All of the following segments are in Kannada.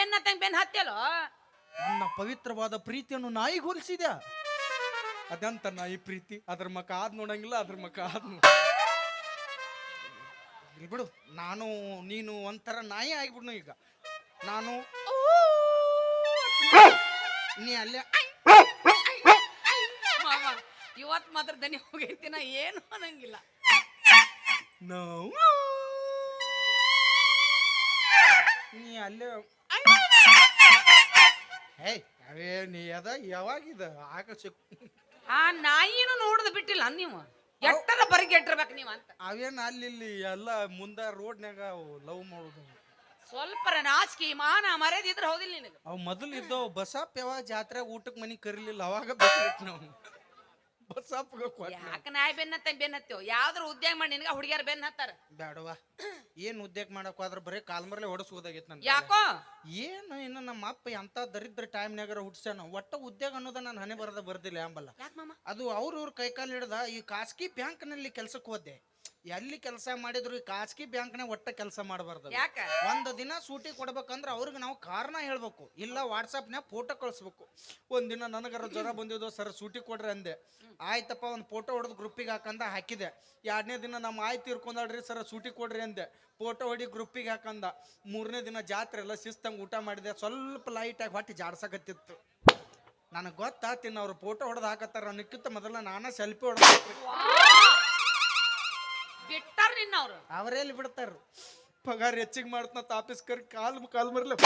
ಬೆನ್ನ ತಂಗ್ ಬೆನ್ ಹತ್ತಲೋ ನನ್ನ ಪವಿತ್ರವಾದ ಪ್ರೀತಿಯನ್ನು ನಾಯಿ ಹೋಲಿಸಿದ್ಯಾ? ಅದಂತ ನಾಯಿ ಪ್ರೀತಿ? ಅದ್ರ ಮಕ ಆದ್ ನೋಡಂಗಿಲ್ಲ ಅದ್ರ ಮಕ ಆದ್ ಬಿಡು ನಾನು ನೀನು ಒಂಥರ ನಾಯಿ ಆಗಿಬಿಡ್ನು ಈಗ. ನಾನು ನೀ ಅಲ್ಲೇ ಮಾವ ಇವತ್ ಮಾತ್ರ ದನಿ ಹೋಗೈತಿ ನಾ ಏನು ಅನ್ನಂಗಿಲ್ಲ. ನಾವು ನೀ ಅಲ್ಲೇ ಹೇ ಅವೇ ನೀ ಅದ ಯಾವಾಗಿದ ಆಗ ಸಿಕ್ ಆ ನಾಯಿನೂ ನೋಡುದು ಬಿಟ್ಟಿಲ್ಲ ನೀವು. ಎಟ್ಟರ ಬರಿಗೆಟ್ಟಿರ್ಬೇಕು ನೀವು ಅಂತ. ಅವೇನು ಅಲ್ಲಿ ಇಲ್ಲಿ ಎಲ್ಲ ಮುಂದ ರೋಡ್ನ್ಯಾಗ ಲವ್ ಮಾಡೋದು. ಸ್ವಲ್ಪ ನಾಚಿಕೆ ಮಾನ ಮರ್ಯಾದಿದ್ರೆ ಹೌದಿಲ್ಲ ನಿನಗೆ. ಅವ್ ಮೊದಲು ಇದ್ದವು ಬಸಪ್ಪ ಯಾವ ಜಾತ್ರೆ ಊಟಕ್ಕೆ ಮನಿ ಕರಿಲಿಲ್ಲ ಅವಾಗ ಬೇಕಾಗಿತ್ತು ನಾವು. ಬಸಪ್ಪಗ ಕೊಟ್ಟ ಯಾಕ ನಾಯಿ ಬೆನ್ನ ತಂಗ್ ಬೆನ್ ಹತ್ತೇವ್ ಯಾವ್ದ್ರ ಉದ್ಯೋಗ ಮಾಡಿ ನಿನಗ ಹುಡುಗಿಯರ್ ಬೆನ್ನ ಹತ್ತಾರ? ಬೇಡವಾ ಏನ್ ಉದ್ಯೋಗ ಮಾಡಕ್ ಹೋದ್ರ ಬರೀ ಕಾಲ್ಮರ್ಲೆ ಹೊಡಸ್ಬೋದಾಗಿತ್ತು ನನ್ ಯಾಕೋ? ಏನು ಇನ್ನು ನಮ್ಮ ಅಪ್ಪ ಎಂತ ದರಿದ್ರ ಟೈಮ್ನಾಗರ ಹುಟ್ಸ್ಯಾನ? ಒಟ್ಟ ಉದ್ಯೋಗ ಅನ್ನೋದ ನಾನು ಹಣೆ ಬರದ ಬರ್ದಿಲ್ಲ ಅಂಬಲ್ಲ. ಯಾಕ ಮಾಮ? ಅದು ಅವ್ರ ಇವ್ರ ಕೈಕಾಲು ಹಿಡ್ದ ಈ ಖಾಸಗಿ ಬ್ಯಾಂಕ್ನಲ್ಲಿ ಕೆಲ್ಸಕ್ಕೆ ಹೋದೆ. ಎಲ್ಲಿ ಕೆಲಸ ಮಾಡಿದ್ರು ಈ ಖಾಸಗಿ ಬ್ಯಾಂಕ್ನ ಒಟ್ಟ ಕೆಲಸ ಮಾಡಬಾರ್ದು ಯಾಕ? ಒಂದು ದಿನ ಸೂಟಿ ಕೊಡ್ಬೇಕಂದ್ರೆ ಅವ್ರಿಗೆ ನಾವು ಕಾರಣ ಹೇಳ್ಬೇಕು. ಇಲ್ಲ ವಾಟ್ಸಪ್ನ್ಯಾಗ ಫೋಟೋ ಕಳಿಸ್ಬೇಕು. ಒಂದಿನ ನನಗರ ಜ್ವರ ಬಂದಿದ್ದು ಸರ್ ಸೂಟಿ ಕೊಡ್ರಿ ಅಂದೆ. ಆಯ್ತಪ್ಪ ಒಂದು ಫೋಟೋ ಹೊಡೆದು ಗ್ರೂಪಿಗೆ ಹಾಕಂದ ಹಾಕಿದೆ. ಎರಡನೇ ದಿನ ನಮ್ಮ ಆಯ್ತು ತೀರ್ಕೊಂಡಾಳ್ರಿ ಸರ್ ಸೂಟಿ ಕೊಡ್ರಿ ಅಂದೆ. ಫೋಟೋ ಹೊಡಿ ಗ್ರೂಪಿಗೆ ಹಾಕಂದ. ಮೂರನೇ ದಿನ ಜಾತ್ರೆ ಎಲ್ಲ ಶಿಸ್ತಂಗೆ ಊಟ ಮಾಡಿದೆ. ಸ್ವಲ್ಪ ಲೈಟಾಗಿ ಹೊಟ್ಟೆ ಜಾಡ್ಸಕತ್ತಿತ್ತು ನನಗೆ ಗೊತ್ತಾತಿನ ಅವ್ರು ಫೋಟೋ ಹೊಡೆದು ಹಾಕತ್ತಾರ. ಅನ್ನಕ್ಕಿಂತ ಮೊದಲ ನಾನು ಸೆಲ್ಫಿ ಹೊಡೆದು ಬಿಟ್ಟಾರ ನಿನ್ನವ್ರು ಅವರೆಲ್ಲಿ ಬಿಡ್ತಾರ ಪಗಾರ ಹೆಚ್ಚಿಗೆ ಮಾಡ್ತಂತ ಆಫೀಸ್ ಕರ್ ಕಾಲ್ ಕಾಲ್ ಮರ್ಲೆ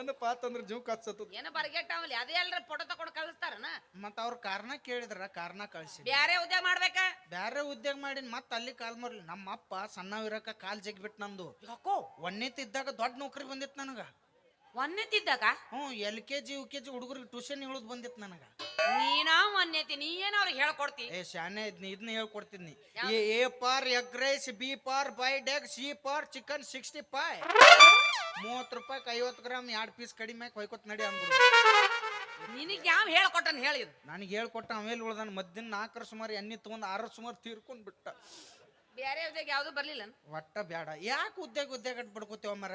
ಏನಪ್ಪ ಅಂತಂದ್ರೆ ಜೀವ ಕಚ್ಚತ್ತು ಏನ ಬರ್ಗೆಟ್ಟಾವಲ್ಲಿ ಅದೇ ಅಲ್ರ ಫೋಟೋ ತಗೊಂಡು ಕಳಿಸ್ತಾರನ? ಮತ್ತ ಅವ್ರ ಕಾರಣ ಕೇಳಿದ್ರ ಕಾರಣ ಕಳ್ಸಿ ಬ್ಯಾರೆ ಉದ್ಯೋಗ ಮಾಡ್ಬೇಕ? ಬ್ಯಾರೆ ಉದ್ಯೋಗ ಮಾಡಿ ಮತ್ತ ಅಲ್ಲಿ ಕಾಲ್ ಮರ್ಲಿ. ನಮ್ಮ ಅಪ್ಪ ಸಣ್ಣವಿರಕ ಕಾಲ್ ಜಗ್ಬಿಟ್ ನಂದು. ಯಾಕೋ? ಇದ್ದಾಗ ದೊಡ್ಡ ನೌಕರಿ ಬಂದಿತ್ತು ನನಗ. ಒಂದೆತ್ತಿದ್ದಾಗ ಹ್ಞೂ L K G U K G ಹುಡುಗರಿಗೆ ಟ್ಯೂಷನ್ ಹೇಳೋದು ಬಂದಿತ್ತು ನನಗೆ. ನೀನಾ ಒಂದೆತ್ತಿ ನೀ ಏನ ಅವ್ರಿಗೆ ಹೇಳ್ಕೊಡ್ತಿ? ಏ ಶಾನೆ ಇದ್ನಿ ಇದನ್ನ ಹೇಳ್ಕೊಡ್ತೀನಿ. A A for egg rice B for by ಡೆಗ್ C for chicken sixty five ಮೂವತ್ತು ರೂಪಾಯಿಗೆ ಐವತ್ತು ಗ್ರಾಮ್ ಎರಡು ಪೀಸ್ ಕಡಿಮೆ ಹೊಯ್ಕೊತ್ ನಡಿ ಅಂದ್ರು. ನಿನಗೆ ಯಾವ ಹೇಳ್ಕೊಟ್ಟನ್ ಹೇಳಿದ್ ನನಗೆ ಹೇಳ್ಕೊಟ್ಟ ಆಮೇಲೆ ಉಳ್ದಾನ ಮಧ್ಯಾಹ್ನ ನಾಲ್ಕರ ಸುಮಾರು ಎಣ್ಣೆ ತೊಗೊಂಡು ಆರರ ಸುಮಾರು ತೀರ್ಕೊಂಡು ಬಿಟ್ಟ. ಬೇರೆ ಉದ್ಯೋಗ ಯಾವುದು ಬರ್ಲಿಲ್ಲ. ಒಟ್ಟ ಬೇಡ ಯಾಕೆ ಉದ್ಯೋಗ ಉದ್ಯೋಗ ಅಟ್ ಬಿಡ್ಕೋತೇವ ಮರ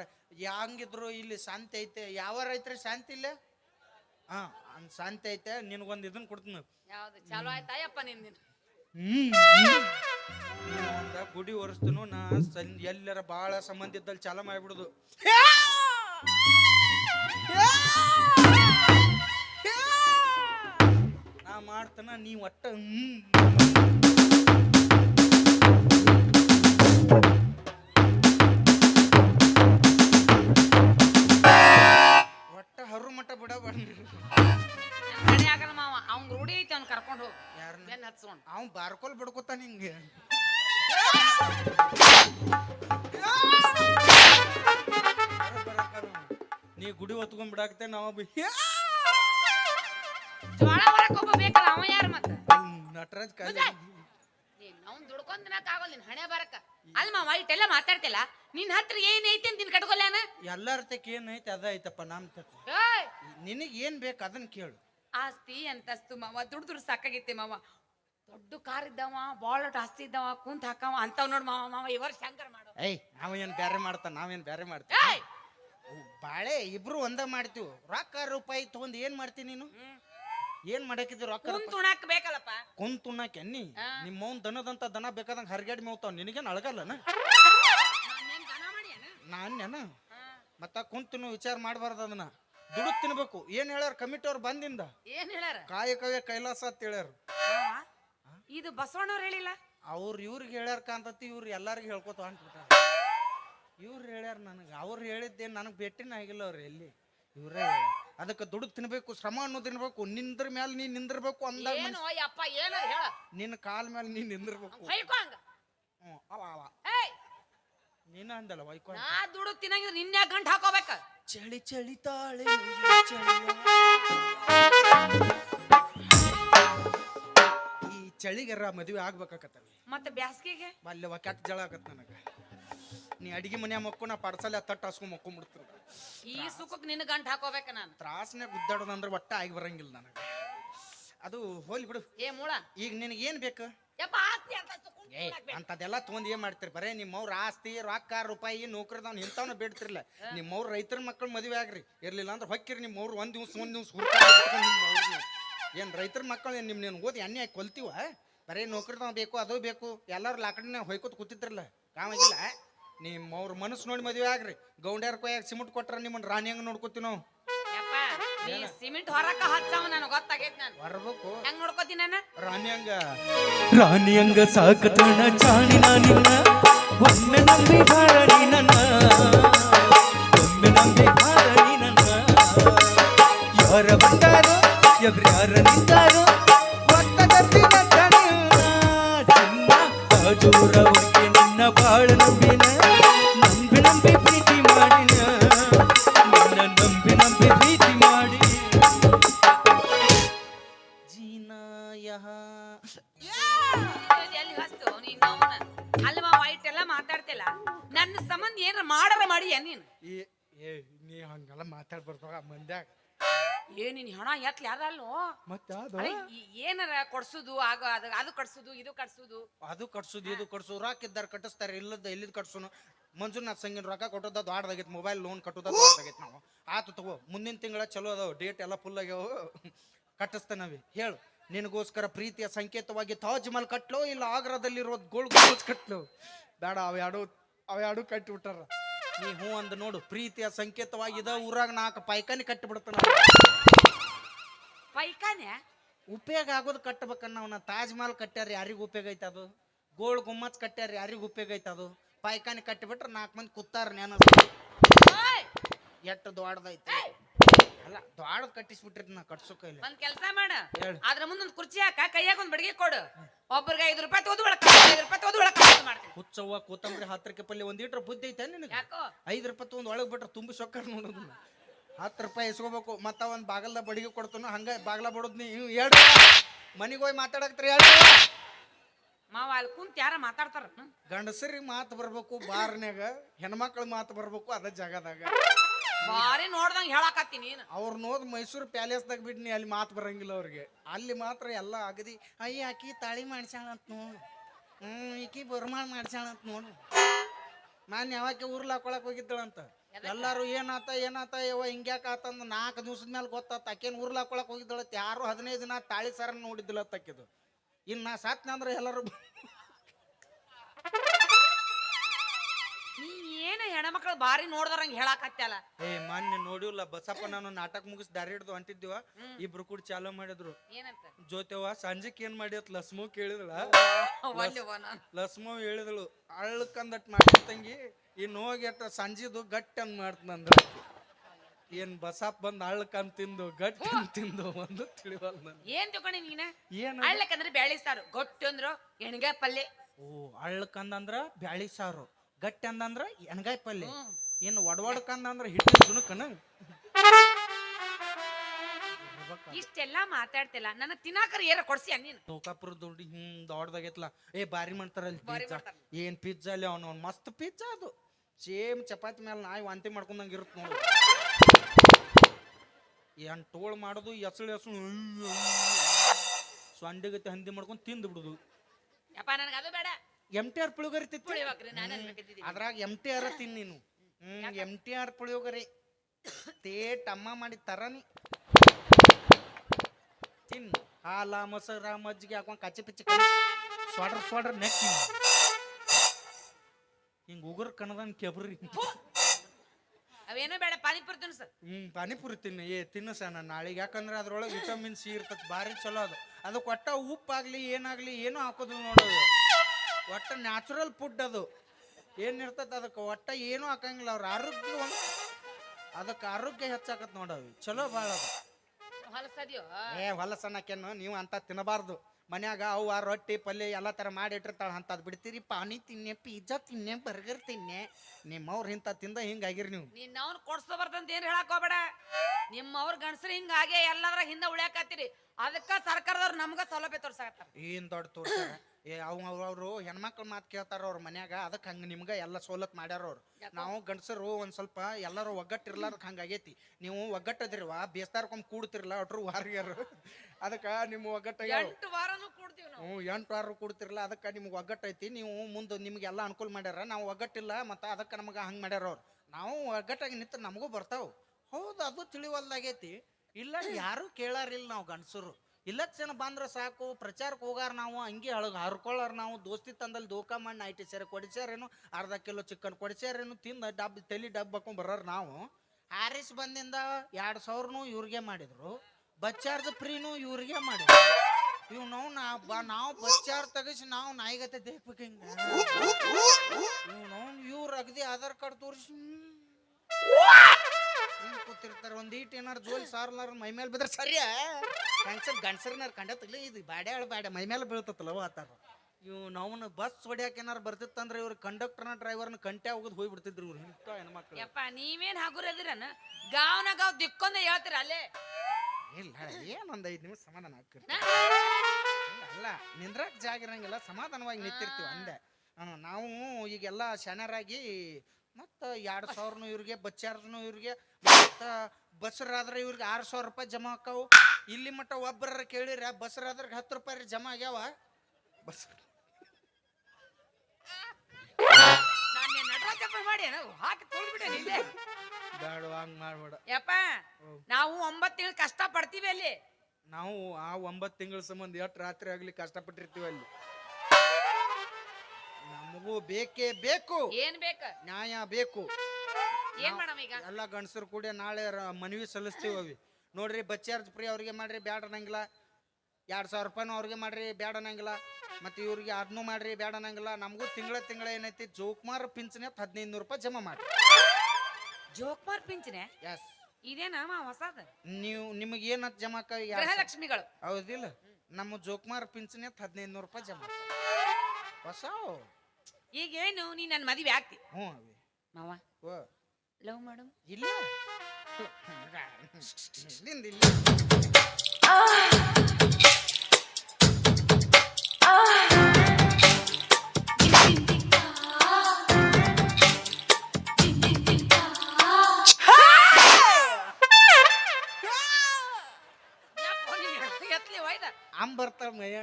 ಹಂಗಿದ್ರು ಇಲ್ಲಿ ಶಾಂತಿ ಐತೆ. ಯಾವ ರೈತರ ಶಾಂತಿ ಇಲ್ಲ? ಹಾ ಅಂದ್ ಶಾಂತಿ ಐತೆ. ನಿನಗೊಂದು ಇದನ್ನ ಕೊಡ್ತೀನಿ ಯಾವ್ದು? ಚಾಲೋ ಆಯ್ತಾ ಯಪ್ಪ ನಿಂದಿನ ಹ್ಮ್. ಒಂದ ಗುಡಿ ಒರೆಸ್ತನು ನಾ ಸಂ ಎಲ್ಲರ ಭಾಳ ಸಂಬಂಧ ಇದ್ದಲ್ಲಿ ಚಾಲ ಮಾಡಿಬಿಡುದು. ನಾ ಮಾಡ್ತಾನ ನೀ ಒಟ್ಟ ಹ್ಮ್. ಹಿಂಗೆ ನೀ ಗುಡಿ ಹೊತ್ಕೊಂಡ್ ನಾವು ಜ್ವಾಳ ಹೊರಕ್ ಒಬ್ಬ ಬೇಕಲ್ಲ ಅವ ಯಾರು ಮತ್ತ? ನಟರಾಜ್ ಕಾಲ. ನೀನ್ ಅವ್ನ್ ದುಡ್ಕೊಂಡ್ ತಿನ್ನಕ್ ಆಗೋಲ್ಲ ನಿನ್ ಹಣೆ ಬರಕ. ಅಲ್ಲ ಮಾವ ಇಟ್ಟೆಲ್ಲ ಮಾತಾಡ್ತಿಲ್ಲ? ನಿನ್ ಹತ್ರ ಏನ್ ಐತಿ ಅಂತ ನಿನ್ ಕಟ್ಕೊಲ್ಯಾನ ಎಲ್ಲಾರ ತಕ್ಕ ಏನ್ ಐತಿ ಅದ ಐತಪ್ಪ ನಮ್ ತಕ್ಕ ಏಯ್! ನಿನಗ್ ಏನ್ ಬೇಕು ಅದನ್ನ ಕೇಳು. ಆಸ್ತಿ ಅಂತಸ್ತು ಮಾವ ದುಡ್ಡು ದುಡ್ಡು ಸಾಕಾಗೈತೆ ಮಾವ. ದೊಡ್ಡ ಕಾರ್ ಇದ್ದವ ಬಾಳಟ್ ಆಸ್ತಿ ಇದ್ದವ ಕುಂತ್ ಹಾಕವ ಅಂತವ್ ನೋಡ್ ಮಾವ ಮಾವ ಈ ವರ್ಷ ಶಂಕರ್ ಮಾಡು. ಏಯ್ ನಾವ್ ಏನ್ ಬ್ಯಾರೆ ಮಾಡ್ತಾನ ನಾವೇನ್ ಬ್ಯಾರೆ ಮಾಡ್ತೀವಿ? ಏಯ್! ಬಾಳೆ ಇಬ್ರು ಒಂದ ಮಾಡ್ತೀವಿ. ರೊಕ್ಕ ರೂಪಾಯಿ ತಗೊಂಡ್ ಏನ್ ಮಾಡ್ತಿ ನೀನು. ಏನ್ ಮಾಡಾಕಿದ್ವಿ ರೊಕ್ಕ ಕುಂತ್ ಉಣಾಕ್ ಬೇಕಲ್ಲಪ್ಪ. ಕುಂತ್ ಉಣ್ಣಾಕ ಎನ್ನಿ? ಹಾ. ನಿಮ್ಮ ಅವ್ನ್ ದನದಂತ ದನ ಬೇಕಾದಂಗ ಹರ್ಗಾಡಿ ಮೇವ್ತಾವ್. ನಿನಗೇನ್ ಅಳಗಲ್ಲನ? ನಾನೇನ್ ದನ ಮಾಡ್ಯಾನ? ನಾನ್ಯನ? ಹಾ. ಮತ್ತ ಕುಂತನು ವಿಚಾರ ಮಾಡಬಾರ್ದು ಅದನ್ನ. ದುಡುಕ್ ತಿನ್ಬೇಕು. ಏನ್ ಹೇಳ್ಯಾರ ಕಮಿಟಿ ಅವ್ರು ಬಂದಿಂದ? ಏನ್ ಹೇಳ್ಯಾರ? ಕಾಯಕವೇ ಕೈಲಾಸ ಅಂತ ಹೇಳ್ಯಾರ. ಇದು ಬಸವಣ್ಣವ್ರು ಹೇಳಿಲ್ಲ? ಅವ್ರು ಇವ್ರಿಗೆ ಹೇಳ್ಯಾರ ಕಾಂತತಿ ಇವ್ರು ಎಲ್ಲರಿಗೂ ಹೇಳ್ಕೊತ ಅಂಟ್ಬಿಟ್ಟಾರ ಇವ್ರು ಹೇಳ್ಯಾರ ನನಗೆ ಅವ್ರು ಹೇಳಿದ್ದೇನು ನನಗೆ ಭೇಟಿನ ಆಗಿಲ್ಲ ಅವ್ರು ಎಲ್ಲಿ. ಇವರೇ ಅದಕ್ಕೆ ದುಡ್ಡು ತಿನ್ಬೇಕು ಶ್ರಮ ಅನ್ನೋದು ತಿನ್ಬೇಕು ನಿಂದ್ರ ಮೇಲೆ ನೀ ನಿಂದಿರ್ಬೇಕು ಅಂದಾಗ ಏನು ಹೇಳ? ನಿನ್ನ ಕಾಲ್ ಮೇಲೆ ನೀ ನಿಂದಿರ್ಬೇಕು. ಹ್ಞೂ ಅವ ಅವ. ಏಯ್! ನೀನ ಅಂದಲ್ಲ ವೈಕೋ ನಾ ದುಡ್ಡು ತಿನ್ನಂಗಿದ್ರೆ ನಿನ್ನೆ ಗಂಟು ಹಾಕೋಬೇಕ? ಚಳಿ ಚಳಿ ತಾಳೆ ಈ ಚಳಿಗೆರ ಮದುವೆ ಆಗ್ಬೇಕಾಕತ್ತಲ್ಲ. ಮತ್ತೆ ಬ್ಯಾಸ್ಗೆಗೆ? ಅಲ್ಲಿ ಕೆಟ್ಟ ಜಳ ಆಗತ್ತೆ ನನಗೆ. ನೀ ಅಡಿಗೆ ಮನ್ಯಾಗ ಮಕ್ಕೊ ನಾ ಪಡ್ಸಲ್ಲ ತಟ್ಟು ಹಸ್ಕೊಂಡ್ ಮಕ್ಕೊಂಡ್ಬಿಡ್ತೀನಿ ಈ ಸುಖಕ್ ನಿನ್ನ ಗಂಟ್ ಹಾಕೋಬೇಕ ನಾನು. ತ್ರಾಸ್ನಾಗ ಗುದ್ದಾಡೋದಂದ್ರೆ ಒಟ್ಟ ಆಗಿ ಬರಂಗಿಲ್ಲ ನನಗೆ. ಅದು ಹೋಲಿ ಬಿಡು. ಏ ಮೂಳ. ಈಗ ನಿನಗೆ ಏನು ಬೇಕು? ಯಪ್ಪ ಆಸ್ತಿ ಅಂತ ಏ ಅಂತದೆಲ್ಲ ತೊಗೊಂಡ್ ಏನ್ ಮಾಡ್ತೀರಿ? ಬರೇ ನಿಮ್ಮವ್ರ ಆಸ್ತಿ ರೊಕ್ಕ ರೂಪಾಯಿ ನೌಕರಿದವ್ನ ಇಂಥವ್ನ ಬೇಡ್ತಿರ್ಲ. ನಿಮ್ಮವ್ರ ರೈತರ ಮಕ್ಕಳು ಮದುವೆ ಆಗ್ರಿ. ಇರ್ಲಿಲ್ಲ ಅಂದ್ರೆ ಹೊಕ್ಕಿರಿ ನಿಮ್ಮವ್ರು ಒಂದ್ ದಿವ್ಸ ಒಂದ್ ದಿವ್ಸ ಏನ್ ರೈತರ ಮಕ್ಕಳು ಏನ್ ನಿಮ್ ನೀನು ಓದಿ ಎಣ್ಣೆ ಹಾಕಿ ಕೊಲ್ತೀವ? ಬರೀ ನೌಕರಿದವ್ ಬೇಕು ಅದು ಬೇಕು. ಎಲ್ಲರೂ ಲಾಕಡಿನ ಹೊಯ್ಕೋತ ಕೂತಿದ್ರಲ್ಲ ಕಾವಾಗಿಲ್ಲ ನಿಮ್ಮವ್ರ ಮನಸ್ಸು ನೋಡಿ ಮದುವೆ ಆಗ್ರಿ. ಗೌಂಡ್ಯಾರ ಕೊಯ್ಯಾಗ ಸಿಮೆಂಟ್ ಕೊಟ್ರ ನಿಮ್ಮನ್ನ ರಾಣಿ ಹಂಗ ನೋಡ್ಕೋತೀವಿ ನಾವು? ಯಪ್ಪ ನೀ ಸಿಮೆಂಟ್ ಹೊರಕ ಹಚ್ಚವ ನನಗೆ ಗೊತ್ತಾಗೈತ್ ನಾನು. ಬರ್ಬೇಕು ಹೆಂಗ್ ನೋಡ್ಕೋತೀನಿ ನಾನು? ರಾಣಿ ಹಂಗ? ರಾಣಿಯಂಗ ಸಾಕತನ ಚಾಣಿನ ನಿನ್ನ. ಒಮ್ಮೆ ನಂಬಿ ಬಾರಡಿ ನನ್ನ. ಒಮ್ಮೆ ನಂಬಿ ಬಾರಡಿ ನನ್ನ. ಯಾರ ಬಂದಾರೋ ಎಬ್ರು ಯಾರ ನಿಂತಾರೋ ಒತ್ತ ಗರ್ಭಿನ ಕಣಿನ ಚಿನ್ನ ನಿನ್ನ ಬಾಳ ನಂಬಿನ ನಂಬಿ ನಂಬಿ ಪ್ರೀತಿ ಮಾಡಿನ ನಿನ್ನ ನಂಬಿ ನಂಬಿ ಪ್ರೀತಿ ಮಾಡಿ ಜೀನಾ ಯಹ ಇದು ಎಲ್ಲಿ ಹಸ್ತ ನೀನ್ ಅವನ ಅಲ್ವಾ ವೈಟ್ ಮಾತಾಡ್ತಿಲ್ಲ ನನ್ನ ಸಂಬಂಧ ಏನಾರ ಮಾಡಿ ನೀನು ಈ ಏ ನೀ ಹಂಗೆಲ್ಲ ಮಾತಾಡ್ಬಾರ್ದು ಮಂದ್ಯಾಗ ಏ ನೀನ್ ಹಣ ಎತ್ಲ ಯಾರಲ್ಲೋ ಮತ್ತೆ ಅದು ಅರೆ ಈ- ಏನಾರ ಕೊಡ್ಸುದು ಆಗ ಅದು ಅದು ಕಟ್ಸುದು ಇದು ಕಟ್ಸುದು. ಅದು ಕಟ್ಸುದು ಇದು ಕಟ್ಸು ರೊಕ್ಕ ಇದ್ದಾರ ಕಟ್ಟಿಸ್ತಾರೆ ಇಲ್ಲದ ಇಲ್ಲಿದ್ ಕಟ್ಸುನು. ಮಂಜುನಾಥ್ ಸಂಗಿನ ರೊಕ್ಕ ಕೊಟ್ಟದ ದೊಡ್ಡದಾಗೈತೆ ಮೊಬೈಲ್ ಲೋನ್ ಕಟ್ಟೋದ ದೊಡ್ಡದಾಗೈತೆ ನಾವು. ಆತು ತಗೋ ಮುಂದಿನ ತಿಂಗಳ ಚಲೋ ಅದಾವ ಡೇಟ್ ಎಲ್ಲ ಫುಲ್ ಆಗ್ಯಾವ. ಕಟ್ಟಿಸ್ತೇನವಿ ಹೇಳು ನಿನಗೋಸ್ಕರ ಪ್ರೀತಿಯ ಸಂಕೇತವಾಗಿ ತಾಜ್ ಮಹಲ್ ಕಟ್ಲೋ ಇಲ್ಲ ಆಗ್ರಾದಲ್ಲಿರೋ ಗೋಲ್ಡ್ ಗೋಲ್ಸ್ ಕಟ್ಲೋ? ಬೇಡ ಅವ ಎರಡು ಅವ ಎರಡು ಕಟ್ಟಿಬಿಟ್ಟಾರ? ನೀ ಹ್ಞೂ ಅಂದ್ ನೋಡು ಪ್ರೀತಿಯ ಸಂಕೇತವಾಗಿ ಇದ ಊರಾಗ ನಾಲ್ಕು ಪೈಕಾನಿ ಕಟ್ಟಿಬಿಡ್ತಾನ ಪೈಕಾನೆ ಉಪಯೋಗ ಆಗೋದು ಕಟ್ಟಬೇಕನ್ನ ಅವನ ತಾಜ್ ಮಹಲ್ ಕಟ್ಟ್ಯಾರ ಯಾರಿಗ ಉಪಯೋಗ ಐತೆ ಅದು? ಗೋಳ್ ಗುಮ್ಮಚ್ ಕಟ್ಟ್ಯಾರ ಯಾರಿಗೂ ಉಪಯೋಗ ಐತೆ ಅದು? ಪೈಖಾನಿ ಕಟ್ಟಿಬಿಟ್ರೆ ನಾಲ್ಕು ಮಂದಿ ಕೂತಾರ ನೆನ ಎಟ್ಟು ಎಷ್ಟು ದೊಡ್ಡದೈತೆ. ಅಲ್ಲ ದೊಡ್ಡದ್ ಕಟ್ಟಿಸ್ಬಿಟ್ಟಿರ್ತೀನಿ ನಾ ಕಟ್ಸೋಕ ಇಲ್ಲ. ಒಂದ್ ಕೆಲಸ ಮಾಡ. ಹೇಳು. ಅದ್ರ ಮುಂದೆ ಒಂದ್ ಕುರ್ಚಿ ಹಾಕ ಕೈಯಾಗ ಒಂದ್ ಬಡಿಗೆ ಕೊಡು. ಒಬ್ಬರಿಗೆ ಐದು ರೂಪಾಯಿ ತೋದು ಒಳಕ ಐದು ರೂಪಾಯಿ ತೋದು ಒಳಕ ಮಾಡ್ತೀನಿ. ಹುಚ್ಚವ್ವ ಕೊತ್ತಂಬರಿ ಹತ್ತರಕ್ಕೆ ಪಲ್ಲೆ ಒಂದ್ ಇಟ್ರ ಬುದ್ಧಿ ಐತೆ ನಿನಗೆ? ಯಾಕೋ? ಐದು ರೂಪಾಯಿ ತೊಗೊಂಡು ಒಳಗೆ ಬಿಟ್ರೆ ತುಂಬಿ ಸೊಕ್ಕರ್ ನೋಡೋದು ಹತ್ತು ರೂಪಾಯಿ ಇಸ್ಕೋಬೇಕು ಮತ್ತ ಒಂದ್ ಬಾಗಲ್ದ ಬಡಿಗೆ ಕೊಡ್ತಾನು ಹಂಗ ಬಾಗಲ ಬಡೋದ್ ನೀ ಎರಡು ಮನಿಗೆ ಹೋಗಿ ಮಾತಾಡಕ್ತ್ರಿ ಎರಡು ಮಾವ ಅಲ್ಲಿ ಕುಂತ ಯಾರ ಮಾತಾಡ್ತಾರ? ಗಂಡಸರಿಗೆ ಮಾತು ಬರ್ಬೇಕು ಬಾರ್ನ್ಯಾಗ ಹೆಣ್ಮಕ್ಳ ಮಾತು ಬರ್ಬೇಕು ಅದ ಜಾಗದಾಗ. ಬಾರಿ ನೋಡ್ದಂಗ ಹೇಳಾಕತ್ತೀನಿ ನೀನು. ಅವ್ರ ನೋದ್ ಮೈಸೂರು ಪ್ಯಾಲೇಸ್ದಾಗ ಬಿಡ್ನಿ ಅಲ್ಲಿ ಮಾತು ಬರಂಗಿಲ್ಲ ಅವ್ರಿಗೆ. ಅಲ್ಲಿ ಮಾತ್ರ ಎಲ್ಲ ಅಗದಿ ಅಯ್ಯ ಆಕಿ ತಾಳಿ ಮಾಡ್ಸ್ಯಾಳ ಅಂತ ನೋಡು. ಹ್ಮ್ ಈಕಿ ಬರ್ಮಾಳ್ ಮಾಡ್ಸ್ಯಾಳ ಅಂತ ನೋಡು. ನಾನು ಯಾವಾಗ ಊರ್ಲ ಹಾಕೊಳಕ್ ಹೋಗಿದ್ದಳಂತ. ಎಲ್ಲಾರು ಏನಾತ ಏನಾತ ಯವ ಹಿಂಗ್ಯಾಕ ಆತಂದ್? ನಾಲ್ಕು ದಿವ್ಸದ ಮೇಲೆ ಗೊತ್ತಾತ ಆಕೇನ್ ಊರ್ಲ ಹಾಕೊಳಕ್ ಹೋಗಿದ್ದಳತ್ತ ಯಾರು ಹದಿನೈದು ದಿನ ತಾಳಿ ಸರ ನೋಡಿದ್ದಿಲ್ಲ ತಕ್ಕಿದು ಇನ್ನು ನಾ ಸಾತ್ನ ಅಂದ್ರೆ ಎಲ್ಲರೂ ನೀ ಏನ ಹೆಣ್ಮಕ್ಳು ಬಾರಿ ನೋಡ್ದಾರಂಗ ಹೇಳಾಕತ್ತಲ್ಲ ಏ ಮೊನ್ನೆ ನೋಡಿಲ್ಲ ಬಸಪ್ಪ ನಾನು ನಾಟಕ ಮುಗಿಸ್ ದಾರಿ ಹಿಡ್ದು ಹೊಂಟಿದ್ದಿವ. ಇಬ್ರು ಕೂಡ ಚಾಲೋ ಮಾಡಿದ್ರು. ಏನಂತ? ಜೋತೆವ ಸಂಜೆಕ್ ಏನ್ ಮಾಡಿಯತ್ ಲಸ್ಮು ಕೇಳಿದಳ. ಒಲ್ಲೆವ್ವ ನಾನು. ಲಸ್ಮು ಹೇಳಿದಳು ಅಳ್ಕಂದಟ್ ಮಾಡಿ ತಂಗಿ ಇನ್ನು ಹೋಗಿ ಅಟ್ಟ ಸಂಜಿದು ಗಟ್ಟಿ ಅಂದ್ ಮಾಡ್ತಂದ್ರ ಏನ್ ಬಸಪ್ಪ ಬಂದ್ ಅಳ್ಕಂದ್ ತಿಂದು ಗಟ್ಟಿ ಅಂದ್ ತಿಂದು ಒಂದು ತಿಳಿವಲ್ ನನ್ ಏನ್ ತಿಳ್ಕೊಂಡಿ ನೀನ? ಏನ್ ಅಳ್ಳಕಂದ್ರೆ ಬ್ಯಾಳಿ ಸಾರು ಗೊಟ್ಟು ಅಂದ್ರು ಎಣ್ಗಾಯ್ ಪಲ್ಲೆ. ಓ ಅಳ್ಳಕ್ಕಂದಂದ್ರ ಬ್ಯಾಳಿ ಸಾರು. ಗಟ್ಟಿ ಅಂದಂದ್ರ ಎಣ್ಗಾಯಿ ಪಲ್ಯ. ಏನು ಒಡವಾಡ್ಕಂದ್ರ ಹಿಟ್ಟಿನ ಸುಣಕನ. ಇಷ್ಟೆಲ್ಲಾ ಮಾತಾಡ್ತಿಲ್ಲ. ನನ್ನ ತಿನ್ನಾಕರ ಏರ ಕೊಡ್ಸಿ ನೀನು ತೋಕಾಪುರ ದುಡ್ಡು ಹಿಂಗ್ ದೊಡ್ಡದಾಗೈತ್ಲ. ಏ ಬಾರಿ ಮಾಡ್ತಾರಲ್ಲಿ ಪಿಜ್ಜಾ ಏನ್ ಪಿಜ್ಜಾ ಅಲ್ಲಿ ಅವನು ಮಸ್ತ್ ಪಿಜ್ಜಾ ಅದು. ಸೇಮ್ ಚಪಾತಿ ಮೇಲೆ ನಾಯಿ ವಾಂತಿ ಮಾಡ್ಕೊಂಡಂಗೆ ಇರುತ್ತೆ ನೋಡು. ಏನ್ ಟೋಳ್ ಮಾಡೋದು ಎಸಳು ಎಸಳು. ಸೊಂಡಿಗತ್ತೆ ಹಂದಿ ಮಾಡ್ಕೊಂಡು ತಿಂದು ಬಿಡುದು ಯಪ್ಪ ನನಗೆ ಅದು ಬೇಡ ಎಂ ಟಿ ಆರ್ ಪುಳಿಯೋಗರೆ ತಿತ್ತು ಪುಳಿಯೋಗರೆ ನಾನು ಅನ್ಬೇಕಿದ್ದೀನಿ ಅದ್ರಾಗ ಎಂ ಟಿ ಆರ್ ತಿನ್ ನೀನು ಹ್ಮ್ ಎಂ ಟಿ ಆರ್ ಪುಳಿಯೋಗರೆ. ತೇಟ್ ಅಮ್ಮ ಮಾಡಿ ತರನಿ. ತಿನ್ ಹಾಲ ಮೊಸರ ಮಜ್ಜಿಗೆ ಹಾಕೊಂಡ್ ಕಚ್ಚಿ ಪಿಚ್ಚಿ ಸ್ವಾಡ್ರ ಸ್ವಾಡ್ರ ನೆಕ್ ಹಿಂಗ ಉಗುರ್ ಕಣದನ್ ಕೆಬ್ರಿ. ಅವೇನೋ ಬೇಡ ಪಾನಿಪುರಿ ತಿನ್ಸ. ಹ್ಮ್ ಪಾನಿಪುರಿ ತಿನ್ನು. ಏ ತಿನ್ನಸ ನಾನು ನಾಳೆಗೆ ಯಾಕಂದ್ರೆ ಅದ್ರೊಳಗೆ ವಿಟಮಿನ್ ಸಿ ಇರ್ತದೆ. ಭಾರಿ ಚಲೋ ಅದು. ಅದಕ್ಕೆ ಒಟ್ಟ ಉಪ್ಪಾಗ್ಲಿ ಏನಾಗ್ಲಿ ಏನೋ ಹಾಕೋದು ನೋಡೋದು ಒಟ್ಟ ನ್ಯಾಚುರಲ್ ಫುಡ್ ಅದು. ಏನಿರ್ತೈತೆ ಅದಕ್ಕೆ ಒಟ್ಟ ಏನೂ ಹಾಕಂಗಿಲ್ಲ ಅವ್ರ. ಆರೋಗ್ಯ ಒಂದು ಅದಕ್ಕೆ ಆರೋಗ್ಯ ಹೆಚ್ಚಾಕತ್ ನೋಡವಿ ಚಲೋ ಭಾಳ ಅದು. ಹೊಲಸದ್ಯೋ? ಏ ಹೊಲಸನ್ನಕ್ಕೇನು ನೀವು ಅಂತ ತಿನ್ನಬಾರ್ದು. ಮನ್ಯಾಗ ಅವ್ವ ರೊಟ್ಟಿ ಪಲ್ಯ ಎಲ್ಲ ಥರ ಮಾಡಿ ಇಟ್ಟಿರ್ತಾಳ ಅಂತದ್ ಬಿಡ್ತೀರಿ. ಪಾನಿ ತಿನ್ನೆ ಪಿಜ್ಜಾ ತಿನ್ನೆ ಬರ್ಗರ್ ತಿನ್ನೆ ನಿಮ್ಮವ್ರ ಇಂಥ ತಿಂದ ಹಿಂಗಾಗಿರಿ ನೀವು. ನೀನ್ ಅವ್ನು ಕೊಡ್ಸೋ ಬರ್ತಂತ ಏನು ಹೇಳಕ್ ಹೋಗ್ಬೇಡ. ನಿಮ್ಮವ್ರ ಗಂಡಸ್ರು ಹಿಂಗಾಗೆ ಎಲ್ಲದ್ರ ಹಿಂದೆ ಉಳ್ಯಾಕತ್ತೀರಿ. ಅದಕ್ಕ ಸರ್ಕಾರದವ್ರು ನಮ್ಗೆ ಸೌಲಭ್ಯ ತೋರ್ಸಾಕತ್ತಾರ. ಏನ್ ದೊಡ್ಡ ತೋರ್ಸ ಏ ಅವ್ ಅವರು ಹೆಣ್ಮಕ್ಳ ಮಾತು ಕೇಳ್ತಾರ ಅವ್ರ ಮನ್ಯಾಗ. ಅದಕ್ಕೆ ಹಂಗೆ ನಿಮ್ಗೆ ಎಲ್ಲ ಸವಲತ್ತು ಮಾಡ್ಯಾರ ಅವ್ರು. ನಾವು ಗಂಡಸರು ಒಂದು ಸ್ವಲ್ಪ ಎಲ್ಲರೂ ಹಂಗ ಹಂಗಾಗೈತಿ ನೀವು ಒಗ್ಗಟ್ಟದಿರ್ವಾ ಬೇಸ್ತಾರ್ಕೊಂಡ್ ಕೂಡ್ತಿರ್ಲ ಒಟ್ರು ವಾರಿಯರು. ಅದಕ್ಕೆ ನಿಮ್ಮ ಒಗ್ಗಟ್ಟ ಎಂಟು ವಾರನೂ ಕೊಡ್ತೀವಿ ನಾವು. ಹ್ಞೂ ಎಂಟು ವಾರ ಕೊಡ್ತಿರಲ್ಲ ಅದಕ್ಕೆ ನಿಮ್ಗೆ ಒಗ್ಗಟ್ಟೈತಿ ನೀವು ಮುಂದೆ ನಿಮಗೆಲ್ಲ ಅನುಕೂಲ ಮಾಡ್ಯಾರ ನಾವು ಒಗ್ಗಟ್ಟಿಲ್ಲ ಮತ್ತು ಅದಕ್ಕೆ ನಮಗೆ ಹಂಗೆ ಮಾಡ್ಯಾರ ಅವ್ರು. ನಾವು ಒಗ್ಗಟ್ಟಾಗಿ ನಿಂತು ನಮಗೂ ಬರ್ತಾವೆ. ಹೌದು ಅದು ತಿಳಿವಲ್ದಾಗೈತಿ. ಇಲ್ಲ ಯಾರೂ ಕೇಳಾರಿಲ್ಲ ನಾವು ಗಂಡಸರು. ಇಲೆಕ್ಷನ್ ಬಂದ್ರೆ ಸಾಕು ಪ್ರಚಾರಕ್ಕೆ ಹೋಗಾರ ನಾವು ಹಂಗೆ ಹಳಗ ಹರ್ಕೊಳ್ಳಾರ ನಾವು. ದೋಸ್ತಿ ತಂದಲ್ಲಿ ದೋಖಾ ಮಾಡಿ ನೈಟಿ ಸೇರಿ ಕೊಡಿಸ್ಯಾರೇನು ಅರ್ಧ ಕಿಲೋ ಚಿಕನ್ ಕೊಡಿಸ್ಯಾರೇನು ತಿಂದು ಡಬ್ ತಲೆ ಡಬ್ ಹಾಕೊಂಡು ಬರೋರು ನಾವು. ಹಾರಿಸ್ ಬಂದಿಂದ ಎರಡು ಸಾವಿರನೂ ಇವ್ರಿಗೆ ಮಾಡಿದ್ರು. ಬಸ್ ಚಾರ್ಜ್ ಫ್ರೀನು ಇವ್ರಿಗೆ ಮಾಡಿ ಇವ್ ನಾವು ನಾ ಬ ನಾವು ಬಚ್ಚಾರ್ ತೆಗಿಸಿ ನಾವು ನಾಯಿಗತೆ ದೇಕ್ಬೇಕು ಹಿಂಗ. ಇವ್ ನಾವು ಇವ್ರು ಅಗದಿ ಆಧಾರ್ ಕಾರ್ಡ್ ತೋರಿಸಿ. ಹಿಂಗ್ ಕೂತಿರ್ತಾರ. ಒಂದ್ ಈಟ್ ಏನಾರ ಜೋಲ್ ಸಾರ್ಲಾರ ಮೈ ಮೇಲೆ ಬಿದ್ರೆ ಸರಿಯಾ ಗಂಡ್ಸರ್ ಕಂಡ ಇದು ಬ್ಯಾಡೆ ಬ್ಯಾಡ ಮೈ ಮೇಲೆ ಬೀಳ್ತತ್ತಲ್ಲ ಆತಾರ. ಇವ್ ನಾವ್ನ ಬಸ್ ಹೊಡ್ಯಾಕ ಏನಾರ ಬರ್ತಿತ್ತಂದ್ರೆ ಇವ್ರ ಕಂಡಕ್ಟರ್ನ ಡ್ರೈವರ್ನ ಕಂಟೆ ಹೋಗೋದು ಹೋಗಿ ಬಿಡ್ತಿದ್ರು ಇವ್ರು. ಹೆಣ್ಮಕ್ಳು ಯಪ್ಪ, ನೀವೇನ್ ಹಗುರದಿರನ ಗಾವ್ನ ಗಾವ್ ದಿಕ್ಕೊಂದ ಹೇಳ್ತೀರ ಅಲ್ಲೇ? ಇಲ್ಲ ಏನೊಂದ್ ಐದು ನಿಮಿಷ ಸಮಾಧಾನ ಆಗ್ತಿರ್ತಿ ನಾ- ಅಲ್ಲ ನಿಂದ್ರಾಕ್ ಜಾಗ ಇರಂಗಿಲ್ಲ ಸಮಾಧಾನವಾಗಿ ನಿಂತಿರ್ತೀವಿ ಅಂದೆ. ಹ್ಮ್, ನಾವು ಈಗೆಲ್ಲ ಶನರಾಗಿ ಮತ್ತು ಎರಡು ಸಾವಿರನು ಇವ್ರಿಗೆ ಬಚ್ಚಾರ್ನು ಇವ್ರಿಗೆ ಮತ್ತು ಬಸ್ರಾದ್ರೆ ಇವ್ರಿಗೆ ಆರು ಸಾವಿರ ರೂಪಾಯಿ ಜಮಾ ಆಕಾವು ಇಲ್ಲಿ ಮಟ್ಟ ಒಬ್ಬರ ಕೇಳಿರ ಬಸ್ರಾದ್ರೆ ಹತ್ತು ರೂಪಾಯಿ ಜಮಾ ಆಗ್ಯಾವ. ಬಸ್ ನಾನು ನಟರಾಜಪ್ಪ ಮಾಡಿ ಹಾಕಿ ತೊಳ್ದ್ಬಿಟ್ಟೆ ನಿಂದೆ ಯಪ್ಪ ನಾವು ಒಂಬತ್ತು ತಿಂಗಳು ಕಷ್ಟ ಪಡ್ತೀವಿ ಅಲ್ಲಿ. ನಾವು ಆ ಒಂಬತ್ತು ತಿಂಗಳ ಸಂಬಂಧ ಎಷ್ಟು ರಾತ್ರಿ ಆಗ್ಲಿ ಕಷ್ಟಪಟ್ಟಿರ್ತೀವಿ ಅಲ್ಲಿ. ನಮಗೂ ಬೇಕೇ ಬೇಕು. ಏನ್ ಬೇಕ? ನ್ಯಾಯ ಬೇಕು. ಏನ್ ಮಾಡಮ್ ಈಗ? ಎಲ್ಲ ಗಂಡಸರು ಕೂಡ ನಾಳೆ ರ- ಮನವಿ ಸಲ್ಲಿಸ್ತೀವಿ ಅವಿ. ನೋಡ್ರಿ ಬಚ್ಚಾರ್ಜ್ ಪ್ರಿಯ ಫ್ರೀ ಅವ್ರಿಗೆ ಮಾಡ್ರಿ ಬ್ಯಾಡ ಅನ್ನಂಗಿಲ್ಲ. ಎರಡು ಸಾವಿರ ರೂಪಾಯಿನೂ ಅವ್ರಿಗೆ ಮಾಡ್ರಿ ಬ್ಯಾಡ ಅನ್ನಂಗಿಲ್ಲ. ಮತ್ತು ಇವ್ರಿಗೆ ಅದನ್ನೂ ಮಾಡ್ರಿ ಬ್ಯಾಡ ಅನ್ನಂಗಿಲ್ಲ. ನಮಗೂ ತಿಂಗಳ ತಿಂಗಳ ಏನೈತಿ ಜೋಕುಮಾರ್ ಪಿಂಚಣಿ ಹದಿನೈದು ನೂರು ರೂಪಾಯಿ ಜಮಾ ಮಾಡಿ ಜೋಕ್ಮಾರ್ ಪಿಂಚನೆ ಎಸ್ ಇದೇನಾ ಮಾ ಹೊಸದ? ನೀವು ನಿಮಗೆ ಏನಂತ ಜಮಾ ಕ ಯಾರ್ ಸ- ಗೃಹಲಕ್ಷ್ಮಿಗಳು. ಹೌದಿಲ್ಲ. ನಮ್ಮ ಜೋಕ್ಮಾರ್ ಪಿಂಚಣಿ ಅಂತ ಹದಿನೈದು ನೂರು ರೂಪಾಯಿ ಜಮಾ ಹೊಸ ಈಗೇನು ನೀ ನನ್ನ ಮದುವೆ ಆಗ್ತಿ. ಹ್ಞೂ ಅವಿ ಮಾವ. ಓ. ಲವ್ ಮಾಡು. ಇಲ್ಲ. ಇಲ್ಲಿಂದ ಇಲ್ಲಿ. ಬರ್ತಾಳ ಮೈಯ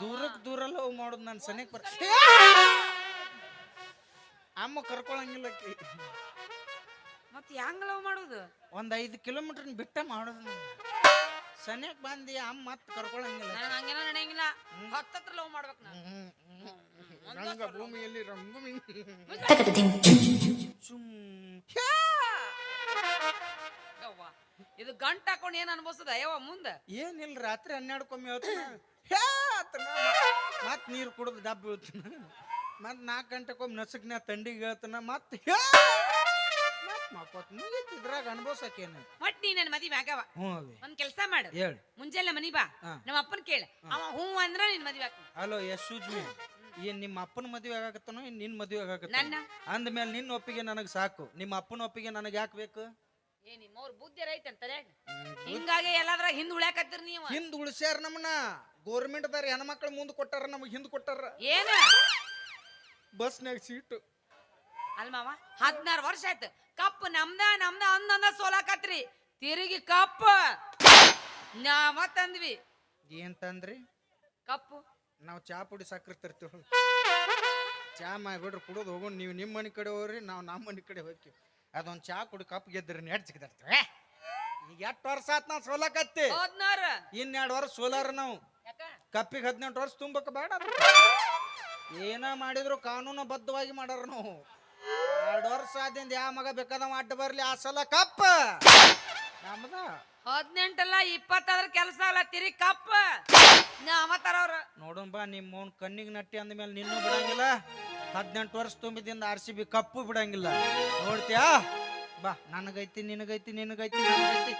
ದೂರಕ್ಕೆ ದೂರ ಲವ್ ಮಾಡೋದು ನಾನು ಸನಿಕ್ ಬರ್ ಅಮ್ಮ ಕರ್ಕೊಳಂಗಿಲ್ಲ ಆಕಿ. ಮತ್ ಹೆಂಗ್ ಲವ್ ಮಾಡೋದು? ಒಂದ್ ಐದು ಕಿಲೋಮೀಟರ್ ಬಿಟ್ಟ ಮಾಡೋದು ಸನಿಯಕ್ ಬಂದಿ ಅಮ್ಮ ಮತ್ ಕರ್ಕೊಳಂಗಿಲ್ಲ ನಾನು ಹಂಗೇನೋ ನಡೆಯಂಗಿಲ್ಲ. ಹತ್ತತ್ರ ಲವ್ ಮಾಡ್ಬೇಕು ನಾನು. ರಂಗ ಭೂಮಿಯಲ್ಲಿ ರಂಗಭೂಮಿ ಸುಮ್ ಯವ್ವ, ಇದು ಗಂಟ ಹಾಕೊಂಡು ಏನ್ ಅನ್ಭವಿಸದ? ಯವ್ವ ಮುಂದ? ಏನಿಲ್ಲ ರಾತ್ರಿ ಹನ್ನೆರಡಕ್ಕೊಮ್ಮೆ ಹೇಳ್ತಾನ ಹೇ ಆತನ ಮತ್ ನೀರು ಕುಡಿದು ಡಬ್ಬ ಬೀಳ್ತಾನ. ಮತ್ ನಾಲ್ಕು ಗಂಟೆಕೊಮ್ಮೆ ನಸಕ್ನ ತಂಡಿಗೆ ಹೇಳ್ತಾನ. ಮತ್ ಹೇ ಮತ್ ಮಕ್ಕೋತ್ ಮುಗೀತು ಇದ್ರಾಗ ಅನ್ಭವ್ಸಕ್ಕೇನು ಒಟ್ ನೀ ನನ್ನ ಮದುವೆ ಮ್ಯಾಗವ ಹ್ಞೂ ಅವಿ ಒಂದ್ ಕೆಲಸ ಮಾಡು. ಹೇಳಿ. ಮುಂಜಾನೆ ಮನಿ ಬಾ. ಹಾ. ನಮ್ಮ ಅಪ್ಪನ್ ಕೇಳ. ಅವ ಹ್ಞೂ ಅಂದ್ರ ನಿನ್ ಮದುವೆ ಆಗ್ತೀನಿ ಹಲೋ ಎಸ್ ಸುಜ್ಮಿ ಏನ್ ನಿಮ್ಮ ಅಪ್ಪನ ಮದುವೆ ಆಗಾಕತ್ತನೋ ಏನ್ ನಿನ್ ಮದುವೆ ಆಗಾಕತ್ತ ನನ್ನ? ಅಂದ್ಮೇಲೆ ನಿನ್ನ ಒಪ್ಪಿಗೆ ನನಗೆ ಸಾಕು. ನಿಮ್ಮ ಅಪ್ಪನ ಒಪ್ಪಿಗೆ ನನಗೆ ಯಾಕೆ ಬೇಕು? ಏ ನಿಮ್ಮವ್ರ ಬುದ್ಧಿ ರೈತ ಅಂತಾರೆ ಹಿಂಗಾಗಿ ಎಲ್ಲಾದ್ರ ಹಿಂದ್ ಉಳ್ಯಾಕತ್ತೀರಿ ನೀವು. ಹಿಂದ್ ಉಳಿಸ್ಯಾರ ನಮ್ಮನ್ನ ಗೋರ್ಮೆಂಟ್ದಾರ ಹೆಣ್ಮಕ್ಳು ಮುಂದೆ ಕೊಟ್ಟಾರ ನಮಗ್ ಹಿಂದ್ ಕೊಟ್ಟಾರ. ಏನ? ಬಸ್ನಾಗ ಸೀಟು ಅಲ್ಮಾವ ಹದಿನಾರು ವರ್ಷ ಆಯ್ತು. ಕಪ್ ನಮ್ದ ನಮ್ದ ಅಂದಂದ ಸೋಲಾಕತ್ರಿ. ತಿರುಗಿ ಕಪ್ ನಾವ ತಂದ್ವಿ. ಏನ್ ತಂದ್ರಿ? ಕಪ್ಪು. ನಾವು ಚಾ ಪುಡಿ ಸಕ್ಕರೆ ತರ್ತೀವಿ. ಚಾ ಮಾಡಿಬಿಡ್ರಿ ಕುಡಿದು ಹೋಗೋಣ. ನೀವು ನಿಮ್ಮ ಮನೆ ಕಡೆ ಹೋಗ್ರಿ ನಾವು ನಮ್ಮ ಮನೆ ಕಡೆ ಹೋಗ್ತೀವಿ. ಅದೊಂದು ಚಾ ಕುಡಿ ಕಪ್ ಗೆದ್ರಿ ನೆಟ್ ಈಗ ಎಷ್ಟು ವರ್ಷ ಆತ್ ನಾವು ಸೋಲಕತ್ತಿ? ಹೋದ್ನಾರ. ಇನ್ನೆರಡು ವರ್ಷ ಸೋಲಾರ ನಾವು. ಕಪ್ಪಿಗೆ ಹದಿನೆಂಟು ವರ್ಷ ತುಂಬಕ ಬೇಡ ಅದು. ಏನ ಮಾಡಿದ್ರು ಕಾನೂನು ಬದ್ಧವಾಗಿ ಮಾಡಾರ ನಾವು. ಎರಡು ವರ್ಷ ಆದಿಂದ ಯಾವ ಮಗ ಬೇಕಾದ ಅಡ್ಡ ಬರ್ಲಿ ಆ ಸಲ ಕಪ್ಪ. ನಮ್ದ? ಹದಿನೆಂಟಲ್ಲ ಇಪ್ಪತ್ತಾದ್ರ ಕೆಲಸ ಅಲ್ಲ ತಿರಿ ಕಪ್ಪ. ನಾವ ತರವ್ರ ನೋಡೋಣ ಬಾ ನಿಮ್ಮ ಅವ್ನ ಕಣ್ಣಿಗೆ ನಟ್ಟಿ ಅಂದ್ಮೇಲೆ ನಿನ್ನೂ ಬಿಡಂಗಿಲ್ಲ. ಹದಿನೆಂಟು ವರ್ಷ ತುಂಬಿದಿಂದ ಆರ್ ಸಿ ಬಿ ಕಪ್ಪು ಬಿಡಂಗಿಲ್ಲ. ನೋಡ್ತೀಯಾ? ಬಾ, ನನಗೈತಿ, ನಿನಗೈತಿ ನಿನಗೈತಿ, ನನಗೈತಿ!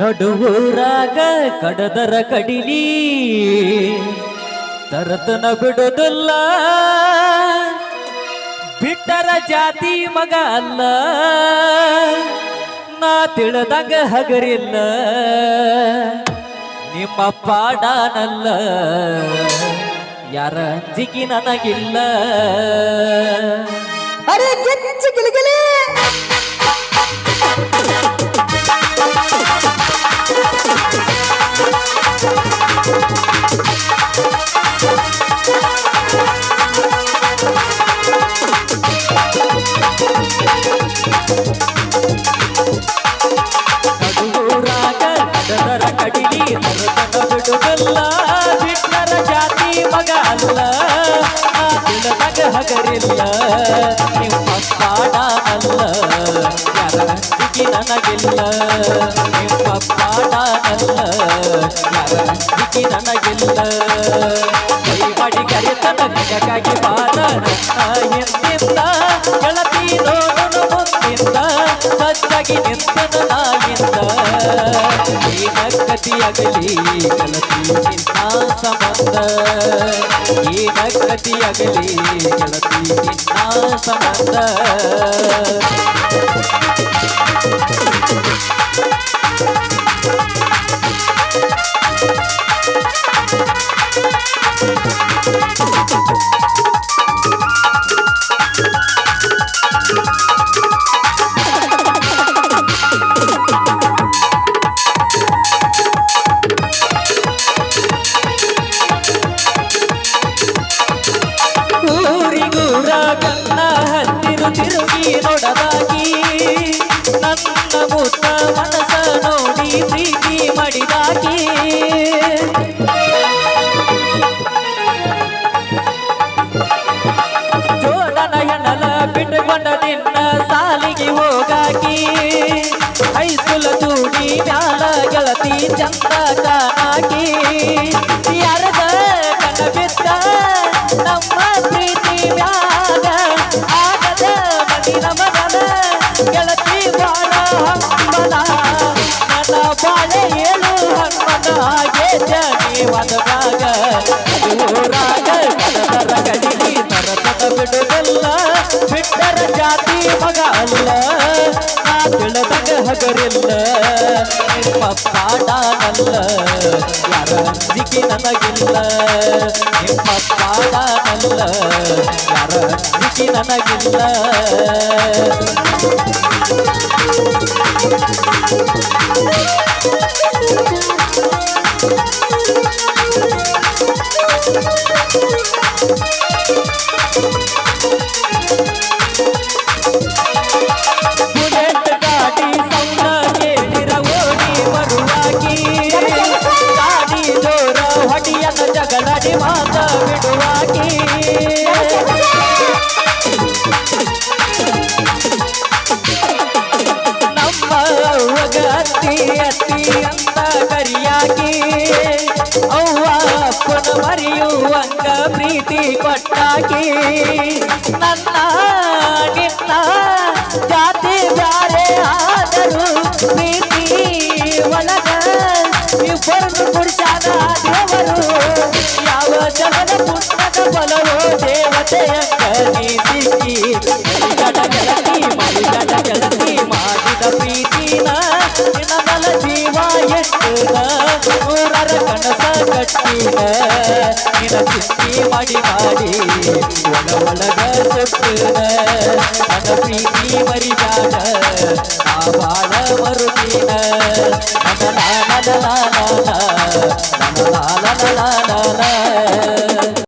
ನಡುವೂರಾಗ ಕಡದರ ಕಡಿಲಿ, ತರತನ ಬಿಡೋದಿಲ್ಲ. ಬಿಟ್ಟರ ಜಾತಿ ಮಗ ಅಲ್ಲ, ನಾ ತಿಳಿದಂಗ ಹಗರಿಲ್ಲ. ನಿಮ್ಮ ಪಾಡನಲ್ಲ ಯಾರ ಜಿಗಿ ನನಗಿಲ್ಲ. ಅರೆ ಗಿಚ್ಚಿ ಗಿಲಿಗಿಲಿ ಹಗರಿಲ್ಲ ನಿಮ್ಮ ಪಾಡನಲ್ಲ ಯಾರ ಅಂಜಿಕೆ ನನಗಿಲ್ಲ. ನಿಮ್ಮ ಪಾಡನಲ್ಲ ಯಾರ ಅಂಜಿಕೆ ನನಗಿಲ್ಲ. ಕೈ ಮಾಡಿ ಕರೆತನ ನಿಜಕ್ಕಾಗಿ ಬಾರ ಸಜ್ಜಾಗಿ ನಿಂತನ ನಾಯಿಂದ ಏನ ಗತಿಯಾಗಲಿ ಗೆಳತಿ ನಿನ್ನ ಸಂಬಂಧ ಈಗ ಗತಿಯಾಗಲಿ ಗೆಳತಿ ನಿನ್ನ ಸಂಬಂಧ ಚಂದ ಕಾಣಾಕಿ ಯಾರದ ಕಣ್ಣ ಬಿದ್ದ ನಮ್ಮ ಪ್ರೀತಿ ಮ್ಯಾಗ ಆಗದ ಮನಿನ ಮಗನ ಗೆಳತಿ ಬಾಳ ಹಮ್ಮನ ನನ್ನ ಬಾಳೆ ಹಮ್ಮನ ಹಾಗೆ ಬಿಟ್ಟರ ಜಾತಿ ಮಗ ಅಲ್ಲ ಹಗರಿಲ್ಲ ನಿಮ್ಮ ಪಾಡನಲ್ಲ ಯಾರ ಅಂಜಿಕೆ ನನಗಿಲ್ಲ. ನಿಮ್ಮ ಪಾಡನಲ್ಲ ಯಾರ ಅಂಜಿಕೆ ನನಗಿಲ್ಲ. ಬುಲೆಟ್ ಪ್ರೀತಿ ಒಳಗ ಇಬ್ಬರನ್ನು ಕುಡಿಸಾದ ದೇವರು ಯಾವ ಜನದ ಪುಣ್ಯದ ಬಲವೋ ದೇವತೆಯ ಸಿಕ್ಕಿ ಮರಿಗಡ ಗೆಳತಿ ಮರಿಗಡ ಜೀವ ಎಟ್ಟದ ನೂರರ ಕನಸ ಕಟ್ಟಿನ ನಿನ್ನ ಚಿಂತಿ ಮಾಡಿ ಮಾಡಿ ಒಳ ಒಳಗ ಸುಟ್ಟನ ನನ್ನ ಪ್ರೀತಿ ಮರಿಗಾಡ ಆ ಬಾಳ ಮರುದಿನ ನನ್ನ ಲಾಲ ಲಾಲ ಲಾಲ